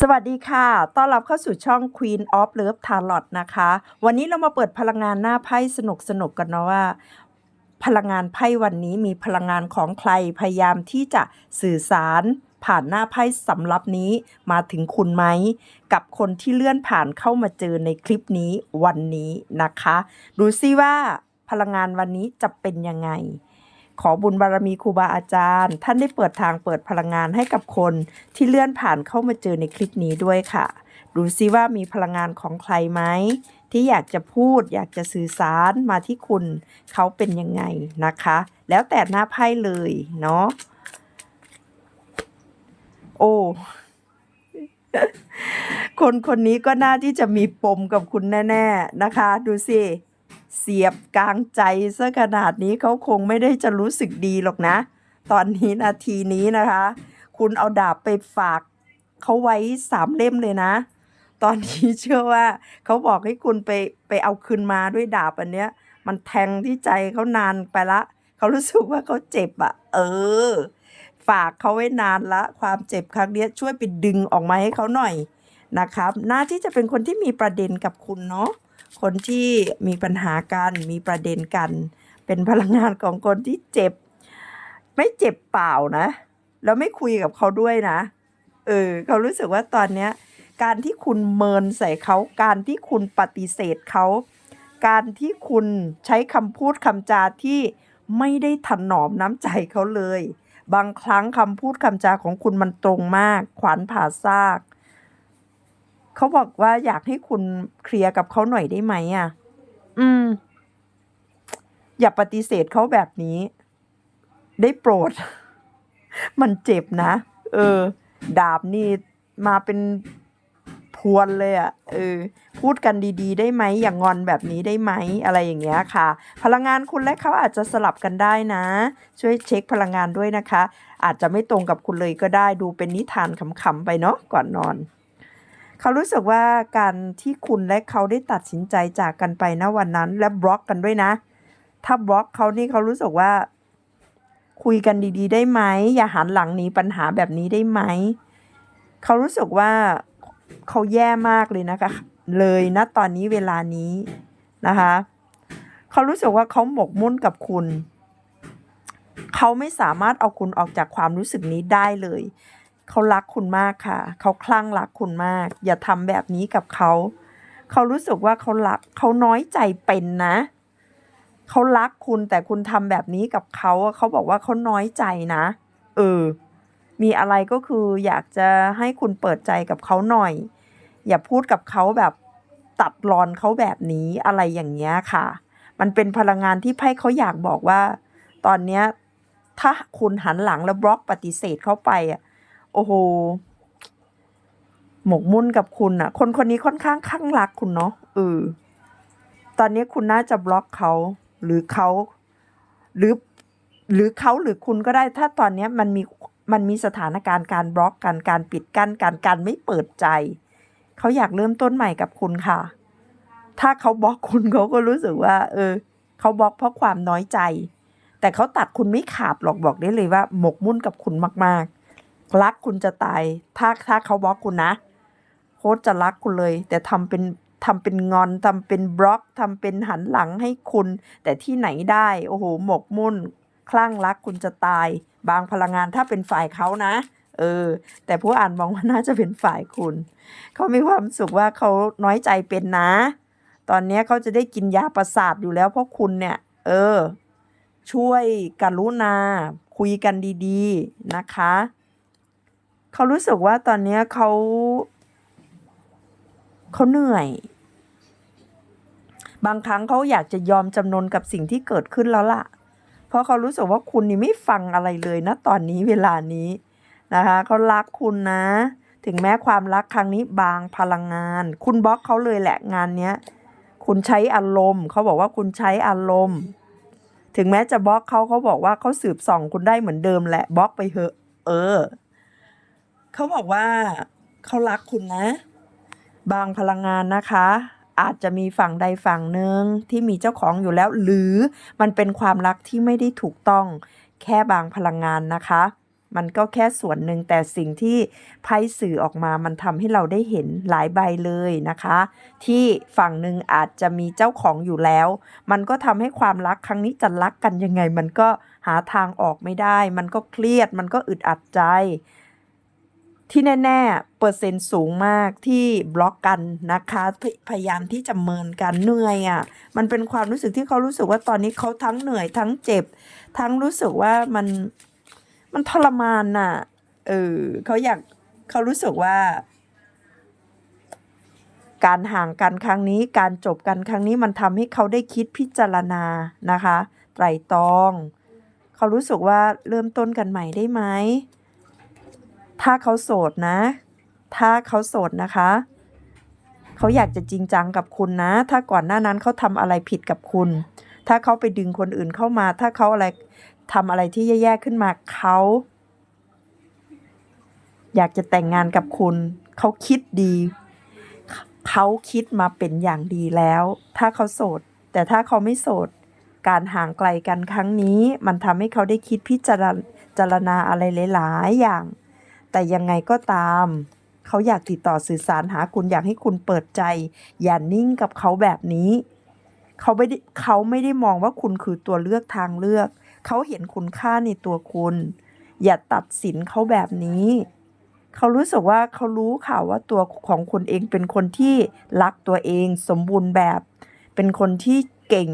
สวัสดีค่ะ ต้อนรับเข้าสู่ช่อง Queen of Love Tarot นะคะ วันนี้เรามาเปิดพลังงานหน้าไพ่สนุกสนุกกันนะว่า พลังงานไพ่วันนี้มีพลังงานของใคร พยายามที่จะสื่อสารผ่านหน้าไพ่สำรับนี้มาถึงคุณไหม กับคนที่เลื่อนผ่านเข้ามาเจอในคลิปนี้วันนี้นะคะ ดูซิว่าพลังงานวันนี้จะเป็นยังไง ขอบุญบารมีครูบาอาจารย์ ท่านได้เปิดทางเปิดพลังงานให้กับคนที่เลื่อนผ่านเข้ามาเจอในคลิปนี้ด้วยค่ะ ดูซิว่ามีพลังงานของใครไหมที่อยากจะพูดอยากจะสื่อสารมาที่คุณเขาเป็นยังไงนะคะ แล้วแต่หน้าไพ่เลยเนาะโอ้คนคนนี้ก็น่าที่จะมีปมกับคุณแน่ ๆ นะคะ ดูสิ เสียบกลางใจซะขนาดนี้เขาคงไม่ได้จะรู้สึกดีหรอกนะ ตอนนี้นาทีนี้นะคะ คุณเอาดาบไปฝากเขาไว้สามเล่มเลยนะ ตอนนี้เชื่อว่าเขาบอกให้คุณไปไปเอาคืนมาด้วยดาบอันเนี้ย มันแทงที่ใจเขานานไปละเขารู้สึกว่าเขาเจ็บอะเออ ฝากเขาไว้นานละ ความเจ็บครั้งเนี้ยช่วยไปดึงออกมาให้เขาหน่อยนะครับน่าที่จะเป็นคนที่มีประเด็นกับคุณเนาะ คนที่มีปัญหากัน มีประเด็นกัน เป็นพลังงานของคนที่เจ็บ ไม่เจ็บเปล่านะ แล้วไม่คุยกับเขาด้วยนะ เออ เขารู้สึกว่าตอนเนี้ย การที่คุณเมินใส่เขา การที่คุณปฏิเสธเขา การที่คุณใช้คำพูดคำจาที่ไม่ได้ถนอมน้ำใจเขาเลย บางครั้งคำพูดคำจาของคุณมันตรงมาก ขวานผ่าซาก เขาบอกว่าอยากให้คุณเคลียร์กับเขาหน่อยได้ไหมอะ อืม อย่าปฏิเสธเขาแบบนี้ ได้โปรด มันเจ็บนะ เออ ดาบนี่มาเป็นพวนเลยอะ่ะเออพูดกันดีๆ ได้ไหมอย่างงอนแบบนี้ได้ไหมอะไรอย่างเงี้ยค่ะ พลังงานคุณและเขาอาจจะสลับกันได้นะ ช่วยเช็คพลังงานด้วยนะคะ อาจจะไม่ตรงกับคุณเลยก็ได้ดูเป็นนิทานขำๆไปเนาะก่อนนอน เขารู้สึกว่าการที่คุณและเขาได้ตัดสินใจจากกันไปนะวันนั้น และบล็อกกันด้วยนะ ถ้าบล็อกเขานี่เขารู้สึกว่า คุยกันดี ๆ ได้ไหมอย่าหันหลังหนีปัญหาแบบนี้ได้ไหมเขารู้สึกว่าเขาแย่มากเลยนะคะ เลยนะตอนนี้เวลานี้นะคะเขารู้สึกว่าเขาหมกมุ่นกับคุณ เขาไม่สามารถเอาคุณออกจากความรู้สึกนี้ได้เลย เขารักคุณมากค่ะ เขาคลั่งรักคุณมาก อย่าทำแบบนี้กับเขา เขารู้สึกว่าเขารักเขาน้อยใจเป็นนะ เขารักคุณแต่คุณทำแบบนี้กับเขาเขาบอกว่าเขาน้อยใจนะ เออ มีอะไรก็คืออยากจะให้คุณเปิดใจกับเขาหน่อย อย่าพูดกับเขาแบบตัดรอนเขาแบบนี้อะไรอย่างเงี้ยค่ะ มันเป็นพลังงานที่ไพ่เขาอยากบอกว่า ตอนเนี้ยถ้าคุณหันหลังแล้วบล็อกปฏิเสธเขาไปอะ โอ้โห หมกมุ่นกับคุณอะคนคนนี้ค่อนข้างข้างรักคุณเนาะเออตอนนี้คุณน่าจะบล็อกเขาหรือเขาหรือ หรือเขาหรือคุณก็ได้ ถ้าตอนนี้มันมีมันมีสถานการณ์การบล็อกกันการปิดกั้นการการไม่เปิดใจ เขาอยากเริ่มต้นใหม่กับคุณค่ะ ถ้าเขาบล็อกคุณเขาก็รู้สึกว่า เออ เขาบล็อกเพราะความน้อยใจ แต่เขาตัดคุณไม่ขาดหรอกบอกได้เลยว่า หมกมุ่นกับคุณมาก รักคุณจะตาย ถ้าถ้าเขาบล็อกคุณนะ โค้ชจะรักคุณเลย แต่ทำเป็นทำเป็นงอนทำเป็นบล็อกทำเป็นหันหลังให้คุณ แต่ที่ไหนได้ โอ้โหหมกมุ่น คลั่งรักคุณจะตาย บางพลังงานถ้าเป็นฝ่ายเขานะ เออ แต่ผู้อ่านมองว่าน่าจะเป็นฝ่ายคุณ เขามีความสุขว่าเขาน้อยใจเป็นนะ ตอนนี้เขาจะได้กินยาประสาทอยู่แล้วเพราะคุณเนี่ย เออ ช่วยกรุณาคุยกันดี ๆ นะคะ เขารู้สึกว่าตอนนี้เขาเขาเหนื่อย บางครั้งเขาอยากจะยอมจำนนกับสิ่งที่เกิดขึ้นแล้วล่ะ เพราะเขารู้สึกว่าคุณนี่ไม่ฟังอะไรเลยนะตอนนี้เวลานี้นะคะเขารักคุณนะ ถึงแม้ความรักครั้งนี้บางพลังงาน คุณบล็อกเขาเลยแหละงานเนี้ยคุณใช้อารมณ์เขาบอกว่าคุณใช้อารมณ์ ถึงแม้จะบล็อกเขาเขาบอกว่าเขาสืบส่องคุณได้เหมือนเดิมแหละบล็อกไปเถอะ เออ เขาบอกว่าเขารักคุณนะ บางพลังงานนะคะ อาจจะมีฝั่งใดฝั่งหนึ่งที่มีเจ้าของอยู่แล้ว หรือมันเป็นความรักที่ไม่ได้ถูกต้องแค่บางพลังงานนะคะ มันก็แค่ส่วนหนึ่งแต่สิ่งที่ไพ่สื่อออกมามันทำให้เราได้เห็นหลายใบเลยนะคะ ที่ฝั่งหนึ่งอาจจะมีเจ้าของอยู่แล้ว มันก็ทำให้ความรักครั้งนี้จะรักกันยังไง มันก็หาทางออกไม่ได้ มันก็เครียดมันก็อึดอัดใจ ที่แน่ๆ เปอร์เซ็นต์สูงมากที่บล็อกกันนะคะพพยายามที่จะเมินกันเหนื่อยอะ่ะ มันเป็นความรู้สึกที่เขารู้สึกว่าตอนนี้เขาทั้งเหนื่อยทั้งเจ็บ ทั้งรู้สึกว่ามันมันทรมานน่ะ เออเขาอยากเขารู้สึกว่า การห่างกันครั้งนี้ การจบกันครั้งนี้มันทำให้เขาได้คิดพิจารณานะคะ ไตรตรอง เขารู้สึกว่าเริ่มต้นกันใหม่ได้ไหม ถ้าเขาโสดนะ ถ้าเขาโสดนะคะ เขาอยากจะจริงจังกับคุณนะ ถ้าก่อนหน้านั้นเขาทำอะไรผิดกับคุณ ถ้าเขาไปดึงคนอื่นเข้ามา ถ้าเขาอะไรทำอะไรที่แย่ๆขึ้นมาเขาอยากจะแต่งงานกับคุณ เขาคิดดี เขาคิดมาเป็นอย่างดีแล้ว ถ้าเขาโสด แต่ถ้าเขาไม่โสด การห่างไกลกันครั้งนี้ มันทำให้เขาได้คิดพิจารจารณาอะไรหลาย ๆ อย่าง แต่ยังไงก็ตาม เขาอยากติดต่อสื่อสารหาคุณอยากให้คุณเปิดใจ อย่านิ่งกับเขาแบบนี้ เขาไม่ได้เขาไม่ได้มองว่าคุณคือตัวเลือกทางเลือก เขาเห็นคุณค่าในตัวคุณ อย่าตัดสินเขาแบบนี้เขารู้สึกว่าเขารู้ค่ะว่าตัวของคุณเองเป็นคนที่รักตัวเองสมบูรณ์แบบ เป็นคนที่เก่ง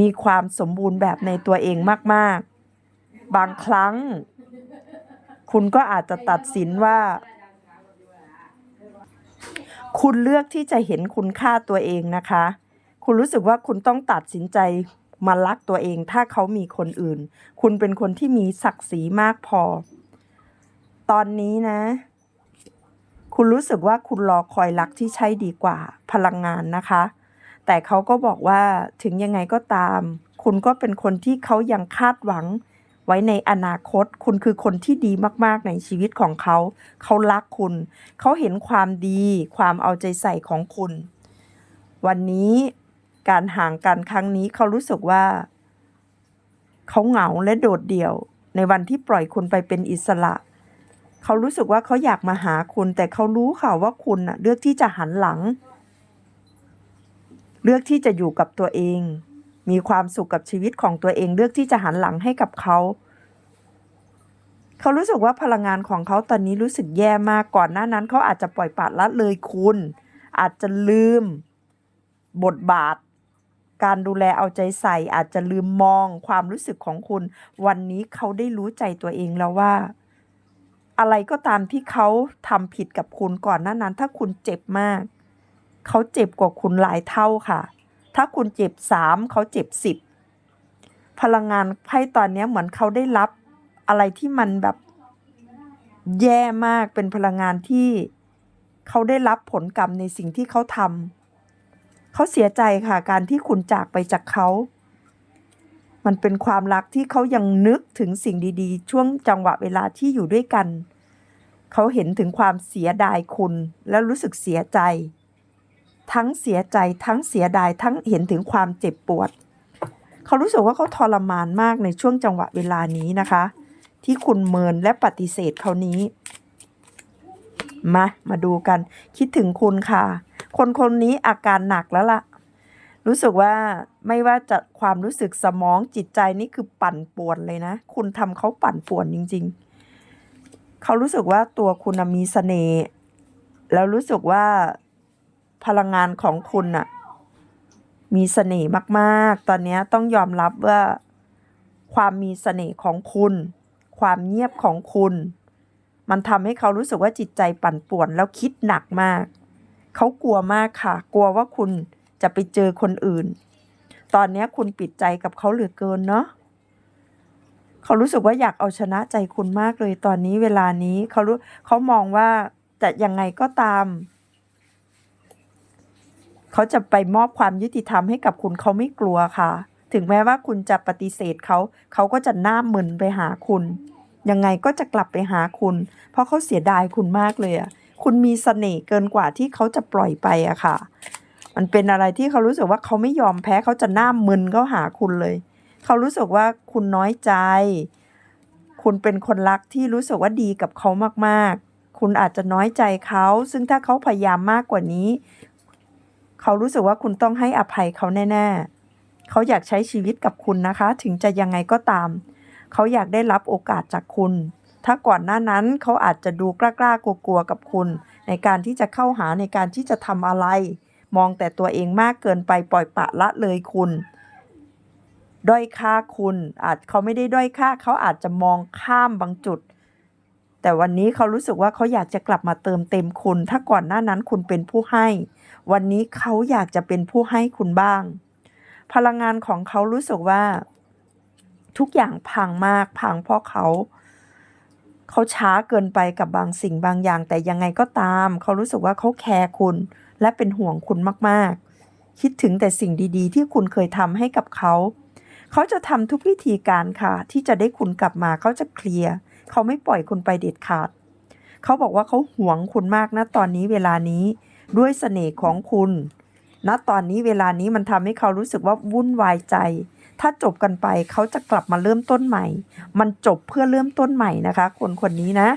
มีความสมบูรณ์แบบในตัวเองมาก ๆ บางครั้ง คุณก็อาจจะตัดสินว่า คุณเลือกที่จะเห็นคุณค่าตัวเองนะคะ คุณรู้สึกว่าคุณต้องตัดสินใจมารักตัวเอง ถ้าเขามีคนอื่น คุณเป็นคนที่มีศักดิ์ศรีมากพอ ตอนนี้นะ คุณรู้สึกว่าคุณรอคอยรักที่ใช่ดีกว่า พลังงานนะคะ แต่เขาก็บอกว่าถึงยังไงก็ตาม คุณก็เป็นคนที่เขายังคาดหวัง ไว้ในอนาคต คุณคือคนที่ดีมากๆในชีวิตของเขา เขารักคุณ เขาเห็นความดี ความเอาใจใส่ของคุณ วันนี้การห่างกันครั้งนี้เขารู้สึกว่า เขาเหงาและโดดเดี่ยว ในวันที่ปล่อยคุณไปเป็นอิสระ เขารู้สึกว่าเขาอยากมาหาคุณ แต่เขารู้ค่ะว่าคุณน่ะเลือกที่จะหันหลัง เลือกที่จะอยู่กับตัวเอง มีความสุขกับชีวิตของตัวเองเลือกที่จะหันหลังให้กับเขา เขารู้สึกว่าพลังงานของเขาตอนนี้รู้สึกแย่มากก่อนหน้านั้นเขาอาจจะปล่อยปละละเลยคุณ อาจจะลืม บทบาท การดูแลเอาใจใส่ อาจจะลืมมองความรู้สึกของคุณ วันนี้เขาได้รู้ใจตัวเองแล้วว่า อะไรก็ตามที่เขาทำผิดกับคุณก่อนหน้านั้น ถ้าคุณเจ็บมาก เขาเจ็บกว่าคุณหลายเท่าค่ะ ถ้าคุณเจ็บสามเขาเจ็บสิบพลังงานไพ่ตอนนี้เหมือนเขาได้รับอะไรที่มันแบบแย่มากเป็นพลังงานที่เขาได้รับผลกรรมในสิ่งที่เขาทำเขาเสียใจค่ะ การที่คุณจากไปจากเขา มันเป็นความรักที่เขายังนึกถึงสิ่งดีๆ ช่วงจังหวะเวลาที่อยู่ด้วยกัน เขาเห็นถึงความเสียดายคุณ และรู้สึกเสียใจ ทั้งเสียใจทั้งเสียดายทั้งเห็นถึงความเจ็บปวด เขารู้สึกว่าเขาทรมานมากในช่วงจังหวะเวลานี้นะคะ ที่คุณเมินและปฏิเสธเขานี้ มา มาดูกัน คิดถึงคุณค่ะ คนคนนี้อาการหนักแล้วล่ะ รู้สึกว่าไม่ว่าจะความรู้สึกสมองจิตใจนี่คือปั่นป่วนเลยนะ คุณทำเขาปั่นป่วนจริง ๆ เขารู้สึกว่าตัวคุณมีเสน่ห์แล้วรู้สึกว่า พลังงานของคุณน่ะมีเสน่ห์มาก ๆ ตอนนี้ต้องยอมรับว่า ความมีเสน่ห์ของคุณ ความเงียบของคุณ มันทำให้เขารู้สึกว่าจิตใจปั่นป่วนแล้วคิดหนักมาก เขากลัวมากค่ะ กลัวว่าคุณจะไปเจอคนอื่น ตอนนี้คุณปิดใจกับเขาเหลือเกินเนาะเขารู้สึกว่าอยากเอาชนะใจคุณมากเลยตอนนี้เวลานี้เขารู้เขามองว่าจะยังไงก็ตาม เขาจะไปมอบความยุติธรรมให้กับคุณเขาไม่กลัวค่ะ ถึงแม้ว่าคุณจะปฏิเสธเขา เขาก็จะหน้ามึนไปหาคุณ ยังไงก็จะกลับไปหาคุณ เพราะเขาเสียดายคุณมากเลยอะคุณมีเสน่ห์เกินกว่าที่เขาจะปล่อยไปอะค่ะ มันเป็นอะไรที่เขารู้สึกว่าเขาไม่ยอมแพ้เขาจะหน้ามึนเขาหาคุณเลย เขารู้สึกว่าคุณน้อยใจ คุณเป็นคนรักที่รู้สึกว่าดีกับเขามากๆ คุณอาจจะน้อยใจเขา ซึ่งถ้าเขาพยายามมากกว่านี้ เขารู้สึกว่าคุณต้องให้อภัยเขาแน่ๆ เขาอยากใช้ชีวิตกับคุณนะคะ ถึงจะยังไงก็ตาม เขาอยากได้รับโอกาสจากคุณ ถ้าก่อนหน้านั้นเขาอาจจะดูกล้าๆกลัวๆกับคุณ ในการที่จะเข้าหาในการที่จะทำอะไร มองแต่ตัวเองมากเกินไปปล่อยปะละเลยคุณ ด้อยค่าคุณ อาจเขาไม่ได้ด้อยค่า เขาอาจจะมองข้ามบางจุดแต่วันนี้เขารู้สึกว่าเขาอยากจะกลับมาเติมเต็มคุณ ถ้าก่อนหน้านั้นคุณเป็นผู้ให้ วันนี้เขาอยากจะเป็นผู้ให้คุณบ้าง พลังงานของเขารู้สึกว่า ทุกอย่างพังมากพังเพราะเขา เขาช้าเกินไปกับบางสิ่งบางอย่าง แต่ยังไงก็ตาม เขารู้สึกว่าเขาแคร์คุณ และเป็นห่วงคุณมากๆ คิดถึงแต่สิ่งดีๆ ที่คุณเคยทำให้กับเขาเขาจะทำทุกวิธีการค่ะ ที่จะได้คุณกลับมาเขาจะเคลียร์เขาไม่ปล่อยคุณไปเด็ดขาด เขาบอกว่าเขาหวงคุณมากนะตอนนี้เวลานี้ ด้วยเสน่ห์ของคุณณตอนนี้เวลานี้มันทำให้เขารู้สึกว่าวุ่นวายใจ ถ้าจบกันไปเขาจะกลับมาเริ่มต้นใหม่ มันจบเพื่อเริ่มต้นใหม่นะคะ คนคนนี้นะ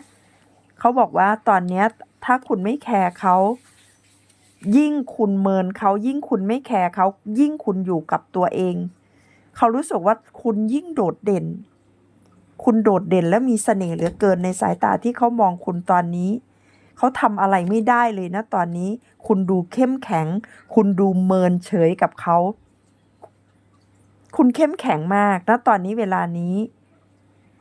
เขาบอกว่าตอนนี้ถ้าคุณไม่แคร์เขายิ่งคุณเมินเขายิ่งคุณไม่แคร์เขายิ่งคุณอยู่กับตัวเอง เขารู้สึกว่าคุณยิ่งโดดเด่น คุณโดดเด่นและมีเสน่ห์เหลือเกินในสายตาที่เขามองคุณตอนนี้ เขาทำอะไรไม่ได้เลยนะตอนนี้ คุณดูเข้มแข็ง คุณดูเมินเฉยกับเขา คุณเข้มแข็งมากนะตอนนี้เวลานี้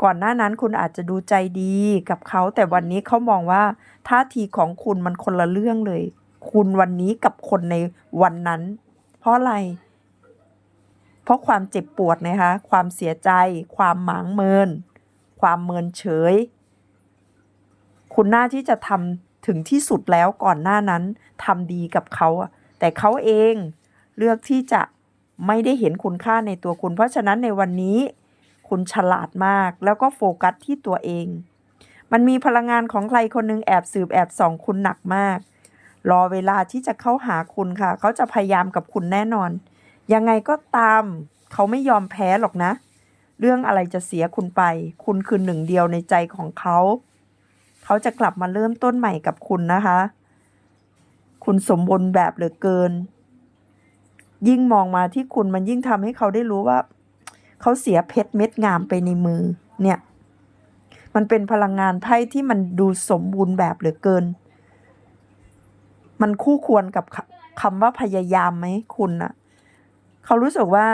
ก่อนหน้านั้นคุณอาจจะดูใจดีกับเขา แต่วันนี้เขามองว่าท่าทีของคุณมันคนละเรื่องเลย คุณวันนี้กับคนในวันนั้น เพราะอะไร เพราะความเจ็บปวดนะคะ ความเสียใจ ความหมางเมิน ความเมินเฉยคุณน่าที่จะทำ ถึงที่สุดแล้วก่อนหน้านั้นทำดีกับเขาอะแต่เขาเองเลือกที่จะไม่ได้เห็นคุณค่าในตัวคุณ เพราะฉะนั้นในวันนี้ คุณฉลาดมากแล้วก็โฟกัสที่ตัวเอง มันมีพลังงานของใครคนหนึงแอบสืบแอบส่องคุณหนักมาก รอเวลาที่จะเข้าหาคุณค่ะ เขาจะพยายามกับคุณแน่นอน ยังไงก็ตาม เขาไม่ยอมแพ้หรอกนะ เรื่องอะไรจะเสียคุณไป คุณคือหนึ่งเดียวในใจของเขา เขาจะกลับมาเริ่มต้นใหม่กับคุณนะคะ คุณสมบูรณ์แบบเหลือเกิน ยิ่งมองมาที่คุณมันยิ่งทำให้เขาได้รู้ว่า เขาเสียเพชรเม็ดงามไปในมือ เนี่ย มันเป็นพลังงานไพ่ที่มันดูสมบูรณ์แบบเหลือเกิน มันคู่ควรกับคำว่าพยายามไหมคุณน่ะเขารู้สึกว่า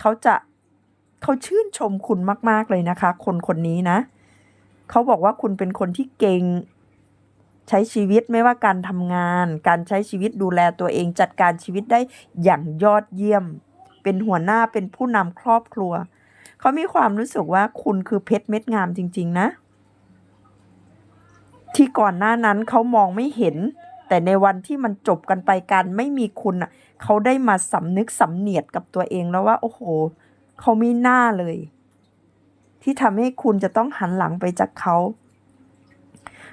เขาจะเขาชื่นชมคุณมาก ๆ เลยนะคะ คนคนนี้นะ เขาบอกว่าคุณเป็นคนที่เก่งใช้ชีวิตไม่ว่าการทำงาน การใช้ชีวิตดูแลตัวเองจัดการชีวิตได้อย่างยอดเยี่ยม เป็นหัวหน้าเป็นผู้นำครอบครัว เขามีความรู้สึกว่าคุณคือเพชรเม็ดงามจริง ๆ นะ ที่ก่อนหน้านั้นเขามองไม่เห็น แต่ในวันที่มันจบกันไปการไม่มีคุณอะ เขาได้มาสำนึกสำเนียดกับตัวเองแล้วว่า โอ้โห เขาไม่น่าเลย ที่ทำให้คุณจะต้องหันหลังไปจากเขา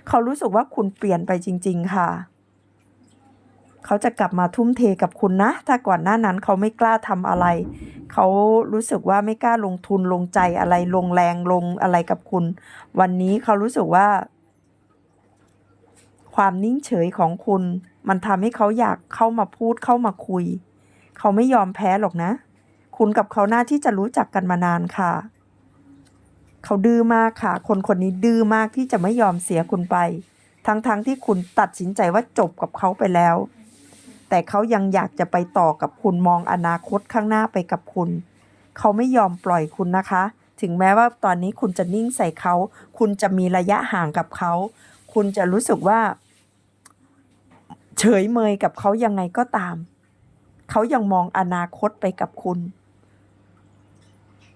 เขารู้สึกว่าคุณเปลี่ยนไปจริง ๆ ค่ะ เขาจะกลับมาทุ่มเทกับคุณนะ ถ้าก่อนหน้านั้นเขาไม่กล้าทำอะไร เขารู้สึกว่าไม่กล้าลงทุนลงใจอะไรลงแรงลงอะไรกับคุณ วันนี้เขารู้สึกว่า ความนิ่งเฉยของคุณ มันทำให้เขาอยากเข้ามาพูดเข้ามาคุย เขาไม่ยอมแพ้หรอกนะ คุณกับเขาหน้าที่จะรู้จักกันมานานค่ะ เขาดื้อมากค่ะ คนคนนี้ดื้อมากที่จะไม่ยอมเสียคุณไป ทั้งๆทที่คุณตัดสินใจว่าจบกับเขาไปแล้ว แต่เขายังอยากจะไปต่อกับคุณมองอนาคตข้างหน้าไปกับคุณ เขาไม่ยอมปล่อยคุณนะคะ ถึงแม้ว่าตอนนี้คุณจะนิ่งใส่เขา คุณจะมีระยะห่างกับเขา คุณจะรู้สึกว่า เฉยเมยกับเขายังไงก็ตาม เขายังมองอนาคตไปกับคุณ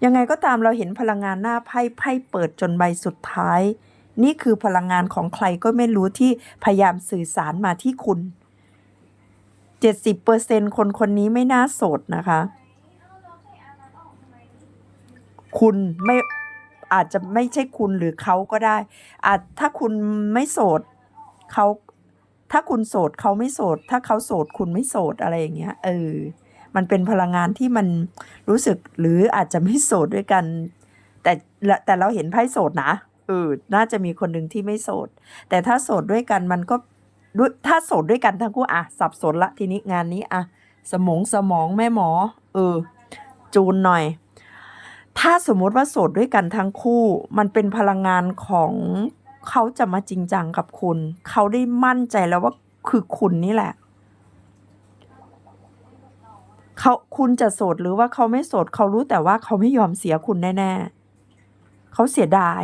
ยังไงก็ตามเราเห็นพลังงานหน้าไพ่ไพ่เปิดจนใบสุดท้าย นี่คือพลังงานของใครก็ไม่รู้ที่พยายามสื่อสารมาที่คุณ 70%คนคนนี้ไม่น่าโสดนะคะ คุณไม่อาจจะไม่ใช่คุณหรือเขาก็ได้ อาจถ้าคุณไม่โสดเขาถ้าคุณโสดเขาไม่โสด ถ้าเขาโสดคุณไม่โสดอะไรอย่างเงี้ยเออ มันเป็นพลังงานที่มันรู้สึกหรืออาจจะไม่โสดด้วยกัน แต่แต่เราเห็นไพ่โสดนะเออน่าจะมีคนหนึ่งที่ไม่โสด แต่ถ้าโสดด้วยกันมันก็ด้วยถ้าโสดด้วยกันทั้งคู่อะสับสนละทีนี้งานนี้อะสมองสมองแม่หมอ เออ จูนหน่อย ถ้าสมมติว่าโสดด้วยกันทั้งคู่ มันเป็นพลังงานของเขาจะมาจริงจังกับคุณ เขาได้มั่นใจแล้วว่าคือคุณนี่แหละ เขาคุณจะโสดหรือว่าเขาไม่โสดเขารู้แต่ว่าเขาไม่ยอมเสียคุณแน่ๆเขาเสียดาย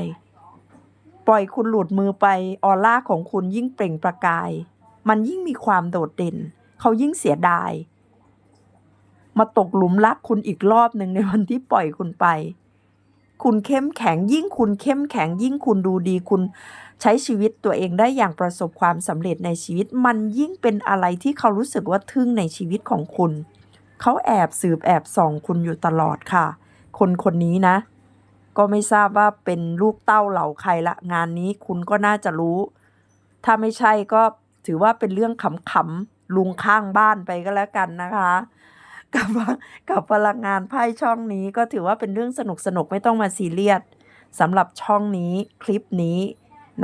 ปล่อยคุณหลุดมือไปออร่าของคุณยิ่งเปล่งประกาย มันยิ่งมีความโดดเด่น เขายิ่งเสียดาย มาตกหลุมรักคุณอีกรอบหนึ่งในวันที่ปล่อยคุณไป คุณเข้มแข็งยิ่งคุณเข้มแข็งยิ่งคุณดูดีคุณใช้ชีวิตตัวเองได้อย่างประสบความสำเร็จในชีวิต มันยิ่งเป็นอะไรที่เขารู้สึกว่าทึ่งในชีวิตของคุณ เขาแอบสืบแอบส่องคุณอยู่ตลอดค่ะ คนคนนี้นะ ก็ไม่ทราบว่าเป็นลูกเต้าเหล่าใครละ งานนี้คุณก็น่าจะรู้ ถ้าไม่ใช่ก็ถือว่าเป็นเรื่องขำๆลุงข้างบ้านไปก็แล้วกันนะคะกับกับพลังงานไพ่ช่องนี้ก็ถือว่าเป็นเรื่องสนุกสนุกๆไม่ต้องมาซีเรียสสำหรับช่องนี้คลิปนี้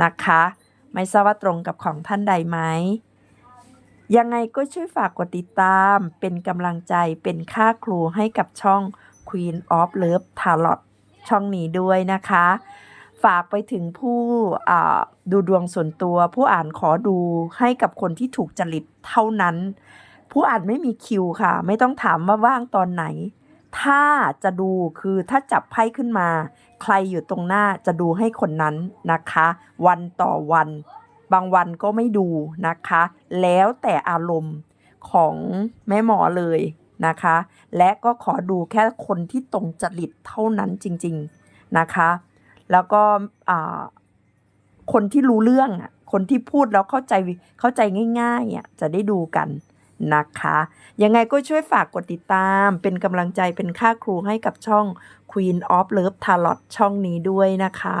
นะคะ ไม่ทราบว่าตรงกับของท่านใดไหม ยังไงก็ช่วยฝากกดติดตาม เป็นกำลังใจเป็นค่าครูให้กับช่อง Queen of Love Tarot ช่องนี้ด้วยนะคะ ฝากไปถึงผู้ดูดวงส่วนตัว ผู้อ่านขอดูให้กับคนที่ถูกจริตเท่านั้น ผู้อ่านไม่มีคิวค่ะ ไม่ต้องถามว่าว่างตอนไหน ถ้าจะดูคือถ้าจับไพ่ขึ้นมา ใครอยู่ตรงหน้าจะดูให้คนนั้นนะคะ วันต่อวัน บางวันก็ไม่ดูนะคะ แล้วแต่อารมณ์ของแม่หมอเลยนะคะ และก็ขอดูแค่คนที่ตรงจริตเท่านั้นจริง ๆนะคะ แล้วก็คนที่รู้เรื่องอะคนที่พูดแล้วเข้าใจเข้าใจง่ายๆอะจะได้ดูกันนะคะ ยังไงก็ช่วยฝากกดติดตามเป็นกำลังใจเป็นค่าครูให้กับช่อง Queen of Love Tarot ช่องนี้ด้วยนะคะ